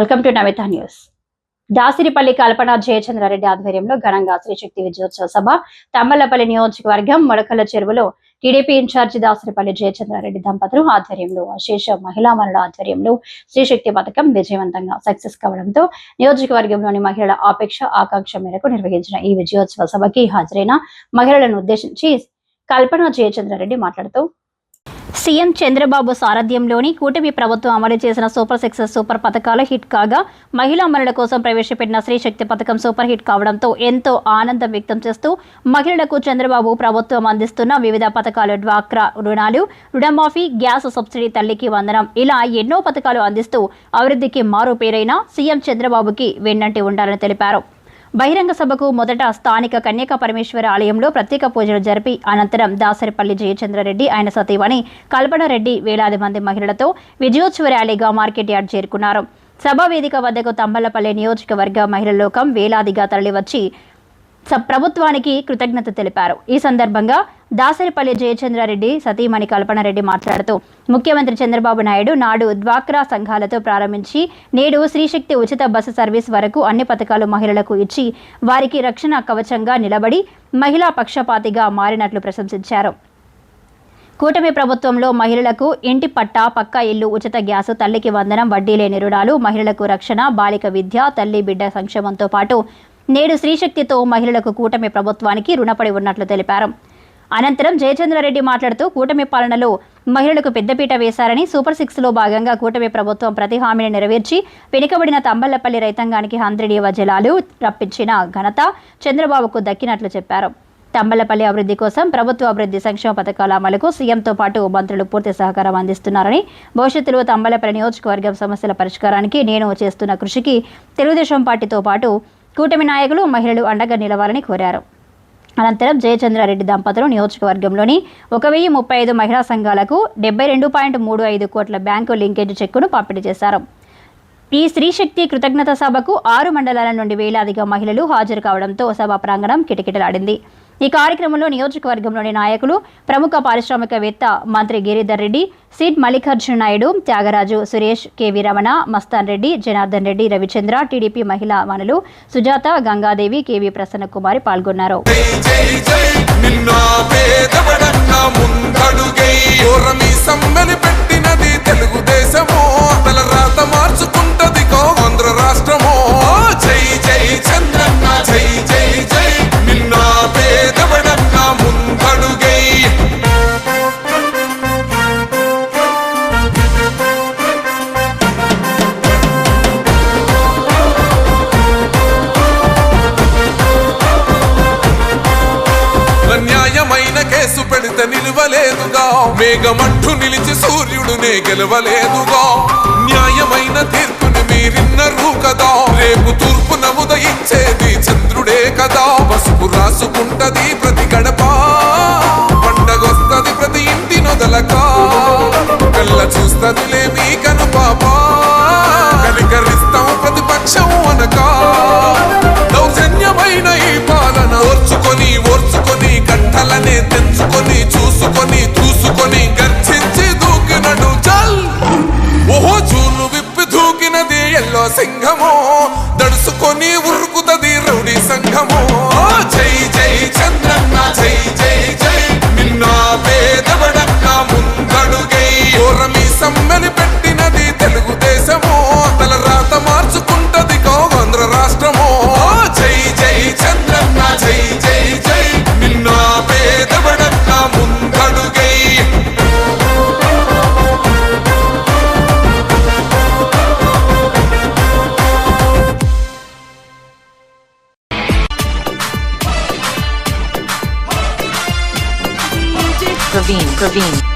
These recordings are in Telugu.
Welcome to Namitha news. Dasiripalli Kalpana Jayachandra Reddy ఆధ్వర్యంలో ఘనంగా శ్రీశక్తి విజయోత్సవ సభ తమ్మలపల్లి నియోజకవర్గం మొడకల చెరువులో టీడీపీ ఇన్ఛార్జి దాసరిపల్లి జయచంద్రారెడ్డి దంపతులు ఆధ్వర్యంలో అశేష మహిళా మనుల ఆధ్వర్యంలో శ్రీశక్తి పథకం విజయవంతంగా సక్సెస్ కావడంతో నియోజకవర్గంలోని మహిళల ఆపేక్ష ఆకాంక్ష మేరకు నిర్వహించిన ఈ విజయోత్సవ సభకి హాజరైన మహిళలను ఉద్దేశించి కల్పన జయచంద్రారెడ్డి మాట్లాడుతూ సీఎం చంద్రబాబు సారథ్యంలోని కూటమి ప్రభుత్వం అమలు చేసిన సూపర్ సిక్సెస్ సూపర్ పథకాలు హిట్ కాగా మహిళా మనుల కోసం ప్రవేశపెట్టిన శ్రీశక్తి పథకం సూపర్ హిట్ కావడంతో ఎంతో ఆనందం వ్యక్తం చేస్తూ మహిళలకు చంద్రబాబు ప్రభుత్వం అందిస్తున్న వివిధ పథకాలు డ్వాక్రా రుణాలు రుణమాఫీ గ్యాస్ సబ్సిడీ తల్లికి వందనం ఇలా ఎన్నో పథకాలు అందిస్తూ అభివృద్ధికి మారు పేరైన సీఎం చంద్రబాబుకి వెన్నంటి ఉండాలని తెలిపారు. బహిరంగ సభకు మొదట స్థానిక కన్యక పరమేశ్వర ఆలయంలో ప్రత్యేక పూజలు జరిపి అనంతరం దాసరిపల్లి జయచంద్రారెడ్డి ఆయన సతీవని కల్పనారెడ్డి వేలాది మంది మహిళలతో విజయోత్సవ ర్యాలీగా మార్కెట్ యార్డ్ చేరుకున్నారు. సభా వేదిక వద్దకు తంబలపల్లి నియోజకవర్గ మహిళల లోకం వేలాదిగా తరలివచ్చి ప్రభుత్వానికి కృతజ్ఞత తెలిపారు. ఈ సందర్భంగా దాసరిపల్లి జయచంద్రారెడ్డి సతీమణి కల్పనారెడ్డి మాట్లాడుతూ ముఖ్యమంత్రి చంద్రబాబు నాయుడు నాడు డ్వాక్రా సంఘాలతో ప్రారంభించి నేడు శ్రీశక్తి ఉచిత బస్సు సర్వీస్ వరకు అన్ని పథకాలు మహిళలకు ఇచ్చి వారికి రక్షణ కవచంగా నిలబడి మహిళా పక్షపాతిగా మారినట్లు ప్రశంసించారు. కూటమి ప్రభుత్వంలో మహిళలకు ఇంటి పట్టా పక్కా ఇల్లు ఉచిత గ్యాసు తల్లికి వందనం వడ్డీ లేని రుణాలు మహిళలకు రక్షణ బాలిక విద్య తల్లి బిడ్డ సంక్షేమంతో పాటు నేడు శ్రీశక్తితో మహిళలకు కూటమి ప్రభుత్వానికి రుణపడి ఉన్నట్లు తెలిపారు. అనంతరం జయచంద్రారెడ్డి మాట్లాడుతూ కూటమి పాలనలో మహిళలకు పెద్దపీట వేశారని సూపర్ సిక్స్లో భాగంగా కూటమి ప్రభుత్వం ప్రతి హామీని నెరవేర్చి వెనుకబడిన తంబళ్ళపల్లి రైతాంగానికి హంద్రిడీవ జలాలు రప్పించిన ఘనత చంద్రబాబుకు దక్కినట్లు చెప్పారు. తంబలపల్లి అభివృద్ధి కోసం ప్రభుత్వ అభివృద్ధి సంక్షేమ పథకాల అమలుకు సీఎంతో పాటు మంత్రులు పూర్తి సహకారం అందిస్తున్నారని భవిష్యత్తులో తంబలపల్లి నియోజకవర్గం సమస్యల పరిష్కారానికి నేను చేస్తున్న కృషికి తెలుగుదేశం పార్టీతో పాటు కూటమి నాయకులు మహిళలు అండగా నిలవాలని కోరారు. అనంతరం జయచంద్రారెడ్డి దంపతులు నియోజకవర్గంలోని ఒక వెయ్యి ముప్పై ఐదు మహిళా సంఘాలకు డెబ్బై రెండు పాయింట్ మూడు ఐదు కోట్ల బ్యాంకు లింకేజ్ చెక్కును పంపిణీ చేశారు. ఈ స్త్రీశక్తి కృతజ్ఞత సభకు ఆరు మండలాల నుండి వేలాదిగా మహిళలు హాజరు కావడంతో సభ ప్రాంగణం కిటకిటలాడింది. ఈ కార్యక్రమంలో నియోజకవర్గంలోని నాయకులు ప్రముఖ పారిశ్రామికవేత్త మంత్రి గిరిధర్ రెడ్డి సీట్ మల్లికార్జున నాయుడు త్యాగరాజు సురేష్ కెవి రమణ మస్తాన్ రెడ్డి జనార్దన్ రెడ్డి రవిచంద్ర టీడీపీ మహిళా వనులు సుజాత గంగాదేవి కెవి ప్రసన్న కుమారి పాల్గొన్నారు జై సూర్యుడునే గెలవలేదుగా. న్యాయమైన తీర్పుని మీరిన్నరు కదా. రేపు తూర్పు ఉదయించేది చంద్రుడే కదా. పసుపు రాసుకుంటది ప్రతి గడప. పండగొస్తది ప్రతి ఇంటి నొదలక. కళ్ళ చూస్తదిలే మీ కను పాప కనికరిస్తాం ప్రతిపక్షం అనక. దౌర్జన్యమైన ఈ పాలన ఓర్చుకొని ఓర్చుకొని Levine.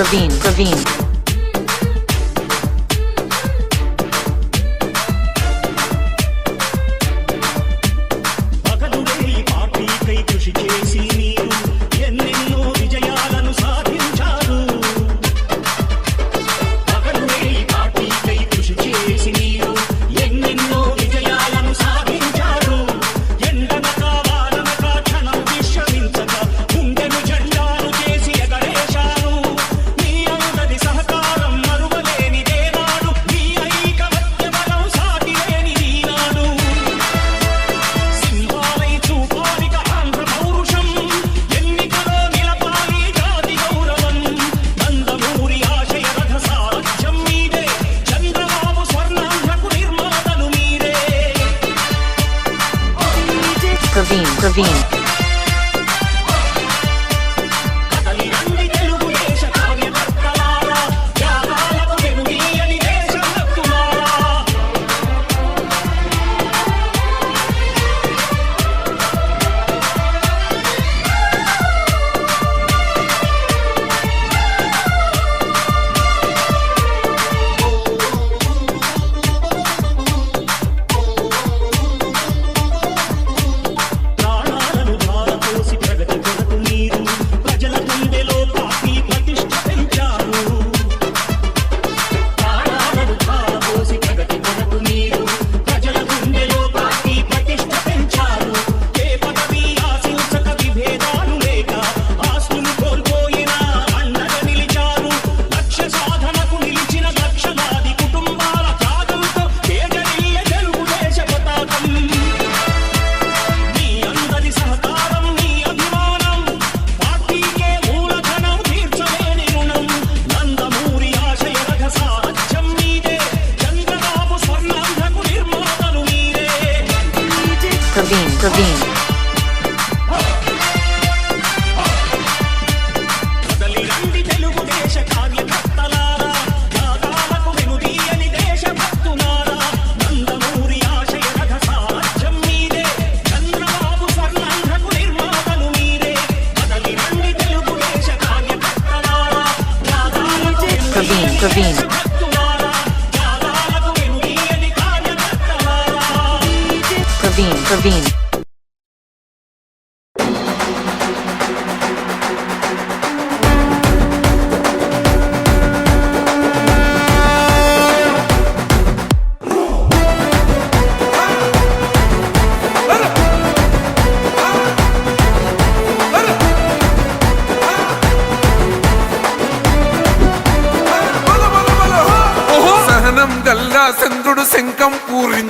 Praveen, Praveen. Lavigne. Praveen. Praveen, Praveen.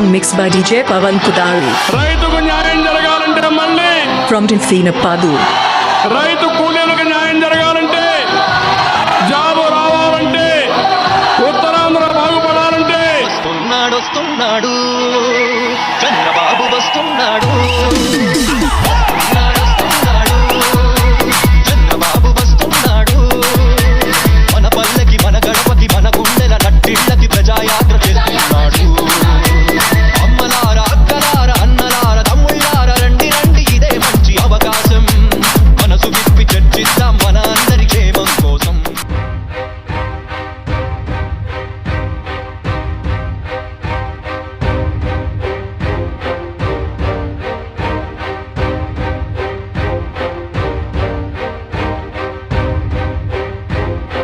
Song mix by DJ Pavan కుదారి రైతుకు న్యాయం జరగాలంటే మళ్ళీ. ఫ్రమ్ సీన పాదు రైతు కూలీలకు న్యాయం జరగాలంటే జాబు రావాలంటే ఉత్తరాంధ్ర బాగుపడాలంటే. వస్తున్నాడు వస్తున్నాడు. చంద్రబాబు వస్తున్నాడు.